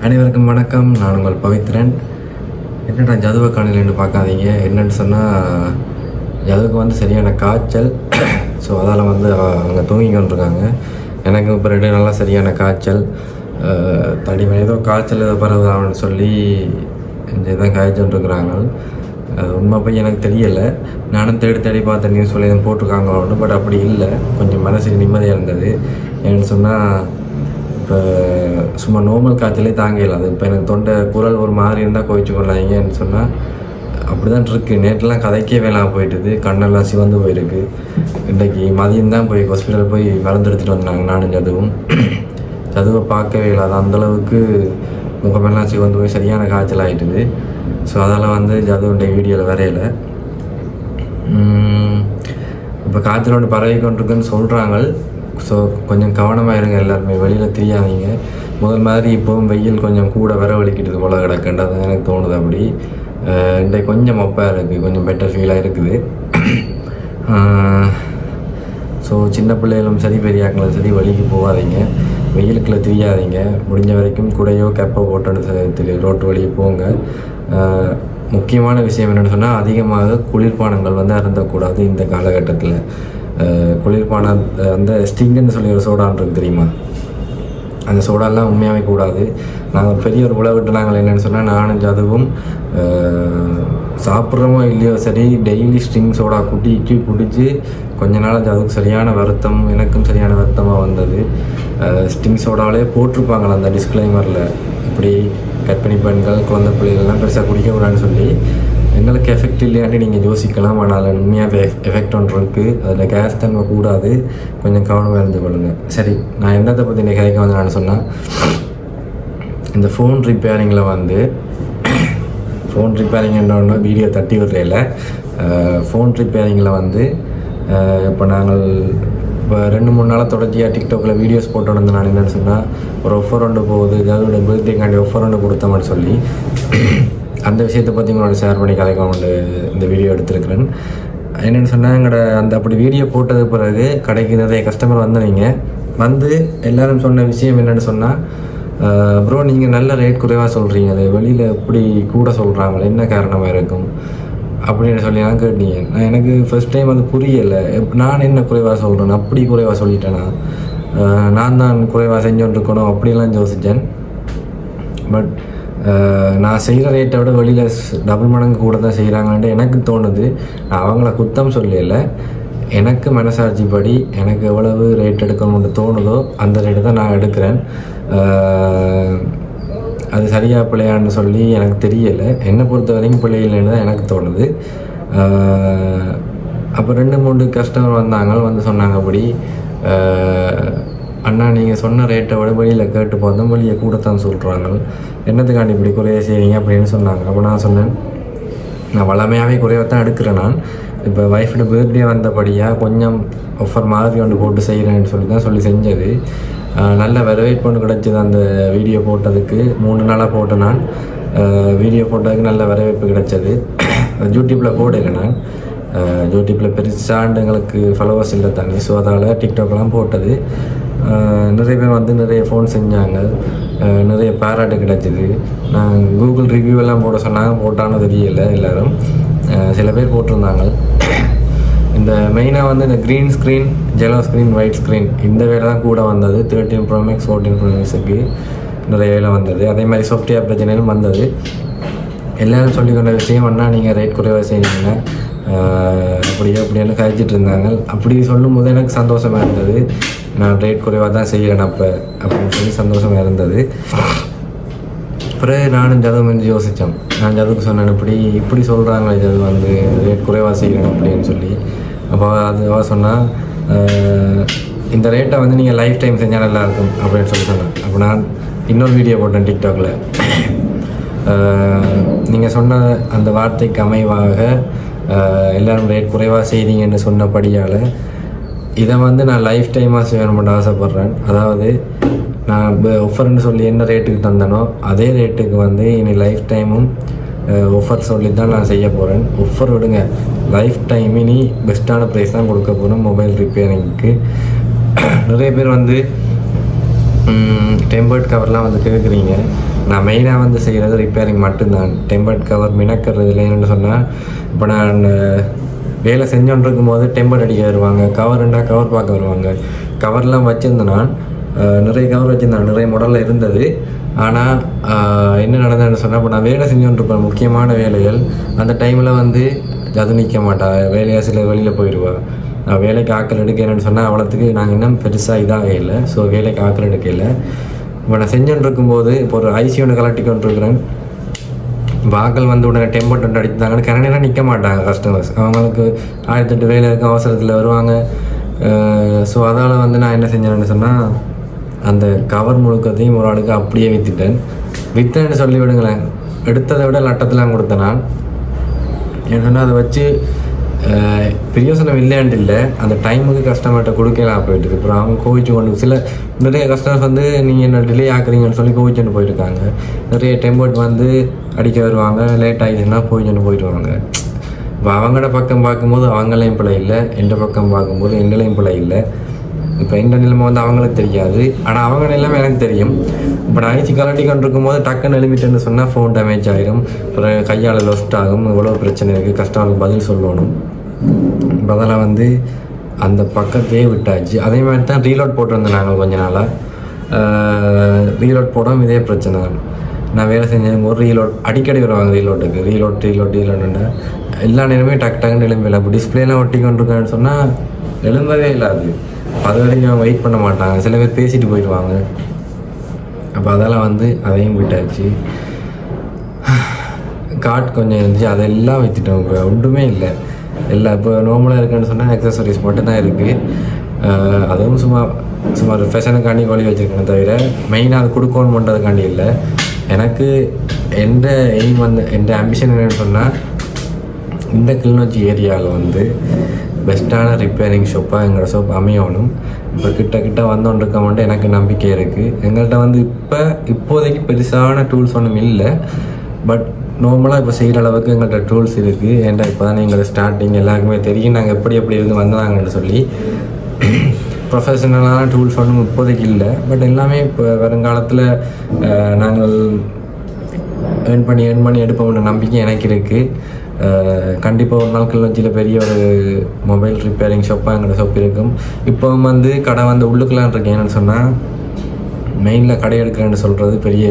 அனைவருக்கும் வணக்கம். நான் உங்கள் பவித்ரன். என்னடா ஜதுவ காணலன்னு பார்க்காதீங்க? என்னன்னு சொன்னால் ஜதுவுக்கு வந்து சரியான காய்ச்சல். ஸோ அதால் வந்து அவங்க தூங்கி இருக்காங்க எனக்கு இப்போ ரெண்டு நாளாக சரியான காய்ச்சல். அஹ், தடிமன் ஏதோ காய்ச்சல் ஏதோ பரவுதான்னு சொல்லி இந்த இதான் காய்ச்சல்ருக்குறாங்க அது உண்மை போய் எனக்கு தெரியலை. நானும் தேடி தேடி பார்த்த நியூஸ் சொல்லி எதுவும் போட்டிருக்காங்களோன்னு பட் அப்படி இல்லை. கொஞ்சம் மனசுக்கு நிம்மதியாக இருந்தது. ஏன்னு சொன்னால் இப்போ சும்மா நோமல் காய்ச்சலே தாங்க இல்லாது இப்போ எனக்கு தொண்டை குரல் ஒரு மாதிரி இருந்தால் கோவிச்சு கொள்ளாதீங்கன்னு சொன்னால் அப்படி தான் இருக்குது நேற்றுலாம் கதைக்கே வேணாம் போயிட்டுது. கண்ணெல்லாம் சிவந்து போயிருக்கு. இன்றைக்கி மதியம் தான் போய் ஹாஸ்பிட்டல் போய் மருந்து எடுத்துகிட்டு வந்தாங்க நானும் சதுவும். சதுவை பார்க்கவே இல்லாத அந்தளவுக்கு முகமெல்லாம் சிவந்து போய் சரியான காய்ச்சல் ஆகிட்டுது ஸோ அதெல்லாம் வந்து ஜதுவுடைய வீடியோவில் வரையலை. இப்போ காய்ச்சல் ஒன்று பரவி கொண்டிருக்குன்னு சொல்கிறாங்க ஸோ கொஞ்சம் கவனமாக இருங்க எல்லாருமே வெளியில் தெரியாதீங்க. முதல் மாதிரி இப்போவும் வெயில் கொஞ்சம் கூட வரவழிக்கிட்டது போல் கிடக்குன்றது எனக்கு தோணுது அப்படி. இன்றைக்கு கொஞ்சம் மப்பாக இருக்குது கொஞ்சம் பெட்டர் ஃபீலாக இருக்குது. ஸோ சின்ன பிள்ளைகளும் சரி பெரியாக்களும் சரி வழிக்கு போகாதீங்க. வெயிலுக்குள்ள தெரியாதீங்க. முடிஞ்ச வரைக்கும் குடையோ கெப்போ போட்டு ரோட்டு வழியே போங்க. முக்கியமான விஷயம் என்னென்னு சொன்னால் அதிகமாக குளிர்பானங்கள் வந்து அருந்தக்கூடாது இந்த காலகட்டத்தில். குளிர்பானம் அந்த ஸ்டிங்குன்னு சொல்லி ஒரு சோடான் இருக்கு தெரியுமா? அந்த சோடாலாம் உண்மையாகவே கூடாது. நாங்கள் பெரிய ஒரு உழவிட்டு நாங்கள் என்னென்னு சொன்னால் நானும் அதுவும் சாப்பிட்றோமோ இல்லையோ சரி டெய்லி ஸ்ட்ரிங் சோடா குட்டிக்கு குடிச்சு கொஞ்ச நாள் அதுக்கு சரியான வருத்தம் எனக்கும் சரியான வருத்தமாக வந்தது. ஸ்டிங் சோடாவிலே போட்டிருப்பாங்களா அந்த டிஸ்க்ளைமரில் இப்படி கர்ப்பிணி பெண்கள் குழந்தை பிள்ளைகள்லாம் பெருசாக குடிக்கக்கூடாதுன்னு சொல்லி எங்களுக்கு எஃபெக்ட் இல்லையான்னு நீங்கள் யோசிக்கலாம். ஆனால் அதில் உண்மையாக எஃபெக்ட் ஒன்று இருக்குது அதில் கேஸ் தன்மை கூடாது. கொஞ்சம் கவனமாக இருந்து கொள்ளுங்கள் சரி நான் என்னத்தை பற்றி நிகழ்க்க கதைக்க வந்து நான் சொன்னால் இந்த ஃபோன் ரிப்பேரிங்கில் வந்து ஃபோன் ரிப்பேரிங் என்னன்னா வீடியோ தட்டி விடுறையில் ஃபோன் ரிப்பேரிங்கில் வந்து இப்போ நாங்கள் இப்போ ரெண்டு மூணு நாளாக தொடர்ச்சியாக டிக்டாக்கில் வீடியோஸ் போட்டு வந்து நான் என்னென்னு சொன்னால் ஒரு ஒஃபர் ஒன்று போகுது. ஏதாவது பர்த்டேக்காண்டி ஒஃபர் ஒன்று கொடுத்தோம்னு சொல்லி அந்த விஷயத்தை பற்றி உங்களோட ஷேர் பண்ணி கதைக்க கொண்டு இந்த வீடியோ எடுத்திருக்கிறேன். என்னென்னு சொன்னால் எங்களோட அந்த அப்படி வீடியோ போட்டது பிறகு கடைக்கு நிறைய கஸ்டமர் வந்தவங்க வந்து எல்லாரும் சொன்ன விஷயம் என்னென்னு சொன்னால் ப்ரோ நீங்கள் நல்ல ரேட் குறைவாக சொல்கிறீங்க அது வெளியில் எப்படி கூட சொல்கிறாங்களே என்ன காரணமாக இருக்கும்? அப்படின்னு சொல்லி நான் கேட்டீங்க. நான் எனக்கு ஃபர்ஸ்ட் டைம் அது புரியலை. நான் என்ன குறைவாக சொல்கிறேன் அப்படி குறைவாக சொல்லிட்டேனா? நான் தான் குறைவாக செஞ்சோன்ட்ருக்கணும் அப்படிலாம் யோசித்தேன் பட் நான் செய்கிற ரேட்டை விட வெளியில் டபுள் மடங்கு கூட தான் செய்கிறாங்கன்ட்டு எனக்கு தோணுது. நான் அவங்கள குத்தம் சொல்லல. எனக்கு மனசாட்சி படி எனக்கு எவ்வளவு ரேட் எடுக்கணும்னு தோணுதோ அந்த ரேட்டு தான் நான் எடுக்கிறேன். அது சரியாக பிள்ளையான்னு சொல்லி எனக்கு தெரியலை. என்னை பொறுத்த வரைக்கும் பிள்ளை இல்லைன்னு தான் எனக்கு தோணுது. அப்போ ரெண்டு மூணு கஸ்டமர் வந்தாங்க. வந்து சொன்னாங்க அப்படி. அண்ணா நீங்கள் சொன்ன ரேட்டை விட வெளியில் கேட்டு பார்த்தோம் வெளியே கூடத்தான் சொல்கிறாங்க என்னத்துக்காண்டி இப்படி குறைய செய்கிறீங்க அப்படின்னு சொன்னாங்க. அப்போ நான் சொன்னேன் நான் வளமையாகவே குறைவாக தான் எடுக்கிறேன் நான். இப்போ ஒய்ஃபோட பர்த்டே வந்தபடியாக கொஞ்சம் ஆஃபர் மாதிரி ஒன்று போட்டு செய்கிறேன்னு சொல்லி தான் சொல்லி செஞ்சது. நல்ல வரவேற்பு கிடச்சிது அந்த வீடியோ போட்டதுக்கு. மூணு நாளாக போட்டேன் நான். வீடியோ போட்டதுக்கு நல்ல வரவேற்பு கிடச்சது. யூடியூப்பில் போடுங்க நான். யூடியூப்பில் பெருசாண்டு எங்களுக்கு ஃபாலோவர்ஸ் இல்லை தானே. ஸோ அதால் டிக்டாக்லாம் போட்டது. நிறைய பேர் வந்து நிறைய ஃபோன் செஞ்சாங்க. நிறைய பாராட்டு கிடச்சிது. நான் கூகுள் ரிவ்யூ எல்லாம் போட சொன்னாங்க போட்டான்னு தெரியல எல்லோரும். சில பேர் போட்டிருந்தாங்க. இந்த மெயினாக வந்து இந்த green screen yellow screen white screen இந்த வேலை தான் கூட வந்தது. Thirteen pro max fourteen pro மேக்ஸுக்கு நிறைய வேலை வந்தது. அதே மாதிரி சாஃப்ட்வேர் பிரச்சனையும் வந்தது. எல்லோரும் சொல்லிக்கொண்ட விஷயம் அண்ணா நீங்கள் ரேட் குறைவாக செய்வீங்க அப்படியே அப்படின்னு கழிச்சிட்டு இருந்தாங்க. அப்படி சொல்லும் போது எனக்கு சந்தோஷமாக இருந்தது. நான் ரேட் குறைவாக தான் செய்கிறேன் அப்போ அப்படின்னு சொல்லி சந்தோஷமாக இருந்தது. பிறகு நானும் ஜதுவும் வந்து யோசித்தேன் நான் ஜதுக்கு சொன்னேன் இப்படி இப்படி சொல்கிறாங்களே ஜது வந்து ரேட் குறைவாக செய்யணும் அப்படின்னு சொல்லி. அப்போ அது அவ சொன்னால் இந்த ரேட்டை வந்து நீங்கள் லைஃப் டைம் செஞ்சால் நல்லாயிருக்கும் அப்படின்னு சொல்லி சொன்னேன். அப்போ நான் இன்னொரு வீடியோ போட்டேன் டிக்டாக்ல நீங்கள் சொன்ன அந்த வார்த்தைக்கு அமைவாக எல்லோரும் எல்லாரும் ரேட் குறைவாக செய்தீங்கன்னு சொன்னபடியால் இதை வந்து நான் லைஃப் டைமாக செய்யணும்னு ஆசைப்பட்றேன். அதாவது நான் ஒஃபர்னு சொல்லி என்ன ரேட்டுக்கு தந்தனோ அதே ரேட்டுக்கு வந்து இனி லைஃப் டைமும் ஒஃபர் சொல்லி தான் நான் செய்ய போகிறேன் ஒஃபர் விடுங்க. லைஃப் டைம் இனி பெஸ்ட்டான ப்ரைஸ் தான் கொடுக்க போகிறேன் மொபைல் ரிப்பேரிங்க்கு நிறைய பேர் வந்து டெம்பர்ட் கவர்லாம் வந்து கேட்குறீங்க நான் மெயினாக வந்து செய்கிறது ரிப்பேரிங் மட்டும்தான். டெம்பர்ட் கவர் மினக்கிறது இல்லைன்னு சொன்னால் இப்போ நான் வேலை செஞ்சோன்றிருக்கும் இருக்கும்போது டெம்பர் அடிக்க வருவாங்க. கவர்ண்டா கவர் பார்க்க வருவாங்க. கவர்லாம் வச்சுருந்தேன் நான். நிறைய கவர் வச்சுருந்தேன். நிறைய மாடலில் இருந்தது. ஆனால் என்ன நடந்ததுன்னு சொன்னால் இப்போ நான் வேலை செஞ்சோன்ருப்பேன் முக்கியமான வேலைகள். அந்த டைமில் வந்து அது நிற்க மாட்டா. வேலையாக சில வெளியில் போயிடுவாள் நான் வேலைக்கு ஆக்கல் எடுக்கிறேன்னு சொன்னால் அவ்வளோத்துக்கு நாங்கள் இன்னும் பெருசாக இதாக இல்லை. ஸோ வேலைக்கு ஆக்கல் எடுக்கல இப்போ நான் செஞ்சுட்டு இருக்கும்போது இப்போ ஒரு ஐசி ஒன்று கலட்டி கொண்டு இருக்கிறேன் வாக்கள் வந்து உடனே டெம்பர் டெண்ட் அடித்தாங்கன்னு கரண்டிலாம் நிற்க மாட்டாங்க கஸ்டமர்ஸ் அவங்களுக்கு ஆயிரத்தெட்டு வேலை இருக்க அவசரத்தில் வருவாங்க. ஸோ அதால் வந்து நான் என்ன செஞ்சேன்னு சொன்னால் அந்த கவர் முழுக்கத்தையும் ஒரு ஆளுக்கு அப்படியே விற்றுட்டேன் விற்றேன்னு சொல்லி விடுங்களேன் எடுத்ததை விட லட்டத்தில் கொடுத்தேன் நான். என்னென்னா அதை வச்சு பிரியோசனம் இல்லையாண்டு இல்லை. அந்த டைமுக்கு கஸ்டமர்கிட்ட கொடுக்கலாம் போயிட்டு அப்புறம் அவங்க கோவிச்சு கொண்டு சில நிறைய கஸ்டமர்ஸ் வந்து நீங்கள் என்ன டிலே ஆக்குறீங்கன்னு சொல்லி கோவிச்சுட்டு போயிருக்காங்க. நிறைய டெம்பர்ட் வந்து அடிக்க வருவாங்க லேட் ஆகிடுச்சுன்னா கோவிச்சுட்டு போயிடுவாங்க இப்போ அவங்களோட பக்கம் பார்க்கும்போது அவங்களையும் பிள்ளை இல்லை. எந்த பக்கம் பார்க்கும்போது எங்களையும் பிள்ளை இல்லை. இப்போ எந்த நிலைமை வந்து அவங்களுக்கு தெரியாது. ஆனால் அவங்க நிலைமை எனக்கு தெரியும். இப்போ நான் ஐசி கலட்டி கொண்டு இருக்கும்போது டக்குன்னு எழுமிட்டேன்னு சொன்னால் ஃபோன் டேமேஜ் ஆகிடும் அப்புறம் கையால் லொஸ்ட் ஆகும். இவ்வளோ பிரச்சனை இருக்குது கஸ்டமருக்கு பதில் சொல்லணும். பதிலாக வந்து அந்த பக்கத்தையே விட்டாச்சு. அதே மாதிரி தான் ரீலோட் போட்டிருந்தேன் நாங்கள் கொஞ்ச நாளாக ரீலோட் போடாமல் இதே பிரச்சனை தான். நான் வேலை செஞ்சேன் ஒரு ரீலோட் அடிக்கடி வருவாங்க ரீலோட்டுக்கு ரீலோட் ரீலோட் ரீலோடுன்னு எல்லா நேரமே டக் டக்குன்னு எழும்பல. இப்போ டிஸ்பிளேலாம் ஒட்டி கொண்டிருக்கான்னு சொன்னால் எழும்பவே இல்லை அது. அது வரைக்கும் வெயிட் பண்ண மாட்டாங்க. சில பேர் பேசிட்டு போயிடுவாங்க. அப்போ அதெல்லாம் வந்து அதையும் விட்டாச்சு. காட் கொஞ்சம் இருந்துச்சு. அதெல்லாம் வச்சுட்டோம் இப்போ ஒன்றுமே இல்லை. எல்லாம் இப்போ நார்மலாக இருக்குன்னு சொன்னால் அக்சசரிஸ் மட்டும்தான் இருக்குது அதுவும் சும்மா சும்மா ஒரு ஃபேஷனுக்காண்டி கோழி வச்சுருக்கேன் தவிர மெயினாக அது கொடுக்கணும் பண்ணுறதுக்காண்டி இல்லை. எனக்கு எந்த எய்ம் வந்து எந்த அம்பிஷன் என்னென்னு சொன்னால் இந்த கிளிநொச்சி ஏரியாவில் வந்து பெஸ்ட்டான ரிப்பேரிங் ஷாப்பாக எங்களோட ஷாப் அமையணும். இப்போ கிட்ட கிட்ட வந்தோன்னு இருக்க மட்டும் எனக்கு நம்பிக்கை இருக்குது எங்கள்கிட்ட வந்து இப்போ இப்போதைக்கு பெருசான டூல்ஸ் ஒன்றும் இல்லை. பட் நார்மலாக இப்போ செய்கிற அளவுக்கு எங்கள்கிட்ட டூல்ஸ் இருக்குது ஏன்டா இப்போ தான் எங்களோட ஸ்டார்டிங் எல்லாருக்குமே தெரியும். நாங்கள் எப்படி எப்படி இருந்து வந்தாங்கன்னு சொல்லி. ப்ரொஃபஷனலான டூல்ஸ் ஒன்றும் இப்போதைக்கு இல்லை. பட் எல்லாமே இப்போ வருங்காலத்தில் நாங்கள் ஏர்ன் பண்ணி ஏர்ன் பண்ணி எடுப்போம்ன்ற நம்பிக்கை எனக்கு இருக்குது கண்டிப்பாக ஒரு நாள் கிளஞ்சியில் பெரிய ஒரு மொபைல் ரிப்பேரிங் ஷாப்பாக எங்களோட ஷாப் இருக்கும். இப்போ வந்து கடை வந்து உள்ளுக்கலான் இருக்கேன்னு சொன்னால் மெயினில் கடை எடுக்கிறேன்னு சொல்கிறது பெரிய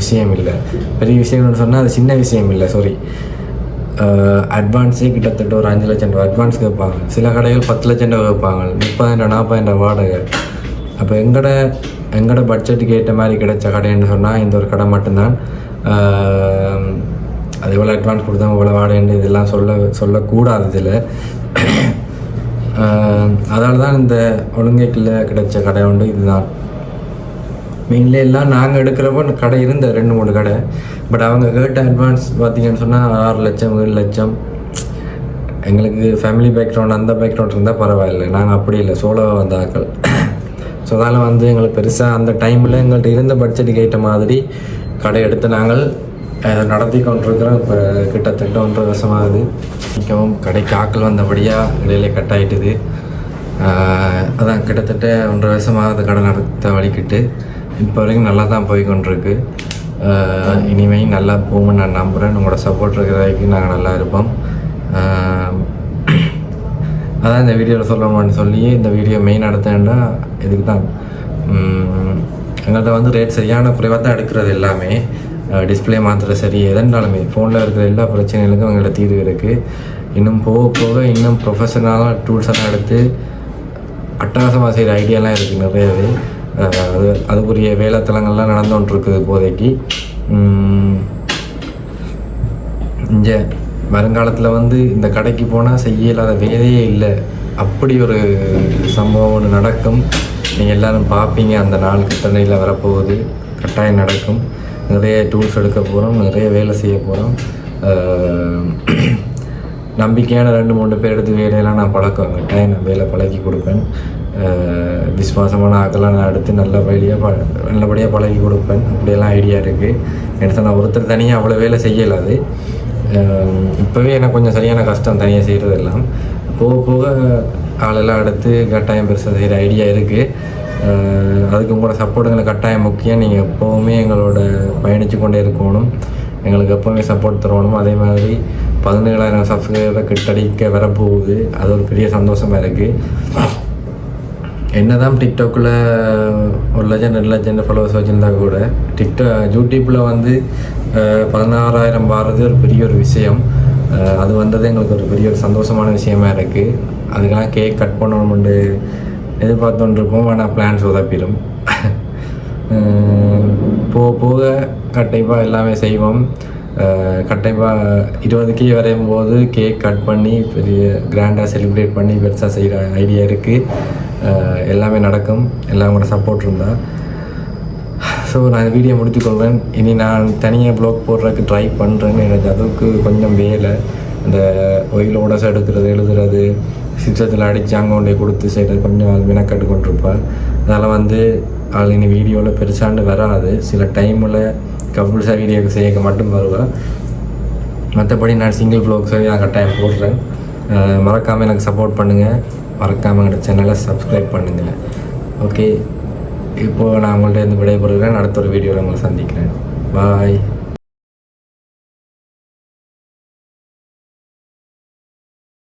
விஷயம் இல்லை. பெரிய விஷயம்னு சொன்னால் அது சின்ன விஷயம் இல்லை. சாரி அட்வான்ஸே கிட்டத்தட்ட ஒரு அஞ்சு லட்சம் ரூபா அட்வான்ஸ் கேட்பாங்க சில கடைகள் பத்து லட்சம் ரூபா கேட்பாங்க முப்பதாயிரம் நாற்பதாயிரம் ரூபா வாடகை. அப்போ எங்கட எங்கட பட்ஜெட்டுக்கு ஏற்ற மாதிரி கிடைச்ச கடைன்னு சொன்னால் இந்த ஒரு கடை மட்டும்தான். அது எவ்வளோ அட்வான்ஸ் கொடுத்தாங்க இவ்வளோ வாடகைன்னு இதெல்லாம் சொல்ல சொல்லக்கூடாது இதில். அதனால தான் இந்த ஒழுங்கைக்குள்ள கிடைச்ச கடை உண்டு இதுதான். மெயின்லே எல்லாம் நாங்கள் எடுக்கிறப்போ கடை இருந்த ரெண்டு மூணு கடை. பட் அவங்க கேட்ட அட்வான்ஸ் பார்த்தீங்கன்னு சொன்னால் ஆறு லட்சம் ஏழு லட்சம். எங்களுக்கு ஃபேமிலி பேக்ரவுண்ட் அந்த பேக்ரவுண்ட் இருந்தால் பரவாயில்லை. நாங்கள் அப்படி இல்லை சோலோவாக வந்த ஆக்கள் ஸோ அதனால் வந்து எங்களுக்கு பெருசாக அந்த டைமில் எங்கள்கிட்ட இருந்த பட்ஜெட்டுக்கு ஏற்ற மாதிரி கடை எடுத்து நாங்கள் அதை நடத்தி கொண்டிருக்கிறோம். இப்போ கிட்டத்தட்ட ஒன்றரை வருஷமாகுது. மிகவும் கடைக்கு ஆக்கள் வந்தபடியாக இடையில கட் ஆயிட்டுது அதான் கிட்டத்தட்ட ஒன்றரை வருஷமாகுது கடை நடத்த வலிக்கிட்டு இப்போ வரைக்கும் நல்லா தான் போய் கொண்டிருக்கு இனிமேல் நல்லா போகும்னு நான் நம்புகிறேன் உங்களோட சப்போர்ட் இருக்கிற வரைக்கும் நாங்கள் நல்லா இருப்போம். அதான் இந்த வீடியோவில் சொல்லணும்னு சொல்லி இந்த வீடியோ மெயின் நடத்தேன்டா இதுக்கு தான் எங்கள்கிட்ட வந்து ரேட் சரியான குறைவாக தான் எடுக்கிறது எல்லாமே. டிஸ்பிளே மாத்திர சரி எதனாலுமே ஃபோனில் இருக்கிற எல்லா பிரச்சனைகளுக்கும் அவங்களோட தீர்வு இருக்குது இன்னும் போக போக இன்னும் ப்ரொஃபஷனலாக டூல்ஸ் எல்லாம் எடுத்து அட்டகாசமாக செய்கிற ஐடியாலாம் இருக்குது நிறையவே. அது அதுக்குரிய வேலைத்தலங்கள்லாம் நடந்து கொண்டிருக்குது இப்போதைக்கு. இங்கே வருங்காலத்தில் வந்து இந்த கடைக்கு போனால் செய்ய இல்லாத வேலையே இல்லை. அப்படி ஒரு சம்பவம் ஒன்று நடக்கும். நீங்கள் எல்லோரும் பார்ப்பீங்க அந்த நாள் கட்டணையில் வரப்போகுது. கட்டாயம் நடக்கும். நிறைய டூல்ஸ் எடுக்க போகிறோம் நிறைய வேலை செய்ய போகிறோம் நம்பிக்கையான ரெண்டு மூணு பேர் எடுத்து வேலையெல்லாம் நான் பழக்கம். கட்டாயம் நான் வேலை பழக்கி கொடுப்பேன். விஸ்வாசமான ஆக்கெல்லாம் நான் எடுத்து நல்லபடியாக ப நல்லபடியாக பழகி கொடுப்பேன். அப்படியெல்லாம் ஐடியா இருக்குது எடுத்து நான் ஒருத்தர் தனியாக அவ்வளோ வேலை செய்யலாது இப்போவே எனக்கு கொஞ்சம் சரியான கஷ்டம் தனியாக செய்கிறது எல்லாம் போக போக ஆளெல்லாம் எடுத்து கட்டாயம் பெருசாக செய்கிற ஐடியா இருக்குது அதுக்கு உங்களோட சப்போர்ட் எங்களுக்கு கட்டாயம் முக்கியம். நீங்கள் எப்போவுமே எங்களோட பயணித்து கொண்டே இருக்கணும். எங்களுக்கு எப்போவுமே சப்போர்ட் தரணும். அதே மாதிரி பதினேழாயிரம் சப்ஸ்கிரைபரை கிட்டடிக்க வரப்போகுது. அது ஒரு பெரிய சந்தோஷமாக இருக்குது என்னதான் டிக்டாக்கில் ஒரு லட்சம் ரெண்டு லட்சம் ஃபாலோவர்ஸ் வச்சுருந்தா கூட டிக்டாக் யூடியூப்பில் வந்து பதினாறாயிரம் வர்றது ஒரு பெரிய ஒரு விஷயம். அது வந்தது எங்களுக்கு ஒரு பெரிய ஒரு சந்தோஷமான விஷயமா இருக்குது அதுக்கெல்லாம் கேக் கட் பண்ணணும்னு எதிர்பார்த்து கொண்டிருப்போம் ஆனால் பிளான்ஸ் உதப்பிடும் போக போக கண்டிப்பாக எல்லாமே செய்வோம். கண்டிப்பாக இருபது கே வரையும் போது கேக் கட் பண்ணி பெரிய கிராண்டாக செலிப்ரேட் பண்ணி பெருசாக செய்கிற ஐடியா இருக்குது எல்லாமே நடக்கும். எல்லாம் கூட சப்போர்ட் இருந்தால் ஸோ நான் இந்த வீடியோ முடித்துக்கொள்வேன் இனி நான் தனியாக ப்ளாக் போடுறதுக்கு ட்ரை பண்ணுறேன்னு எனக்கு அதுக்கு கொஞ்சம் வேலை. இந்த ஓடஸ் எடுக்கிறது எழுதுறது சிஸ்டத்தில் அடித்து அங்கே கொண்டே கொடுத்து செய்கிறது கொஞ்சம் அது மெனக்கட்டு கொண்டிருப்பாள் அதனால் வந்து அவள் இனி வீடியோவில் பெருசாண்டு வராது. சில டைமில் கப்புள்ஸாக வீடியோ செய்ய மட்டும் வருவேன் மற்றபடி நான் சிங்கிள் ப்ளாக் நான் கட்டாயம் போடுறேன். மறக்காமல் எனக்கு சப்போர்ட் பண்ணுங்கள் மறக்காமல் என்னோட சேனலை சப்ஸ்கிரைப் பண்ணுங்கள் ஓகே இப்போது நான் உங்கள்கிட்ட இருந்து விடைபெறுகிறேன். அடுத்த ஒரு வீடியோவில் உங்களை சந்திக்கிறேன். பாய்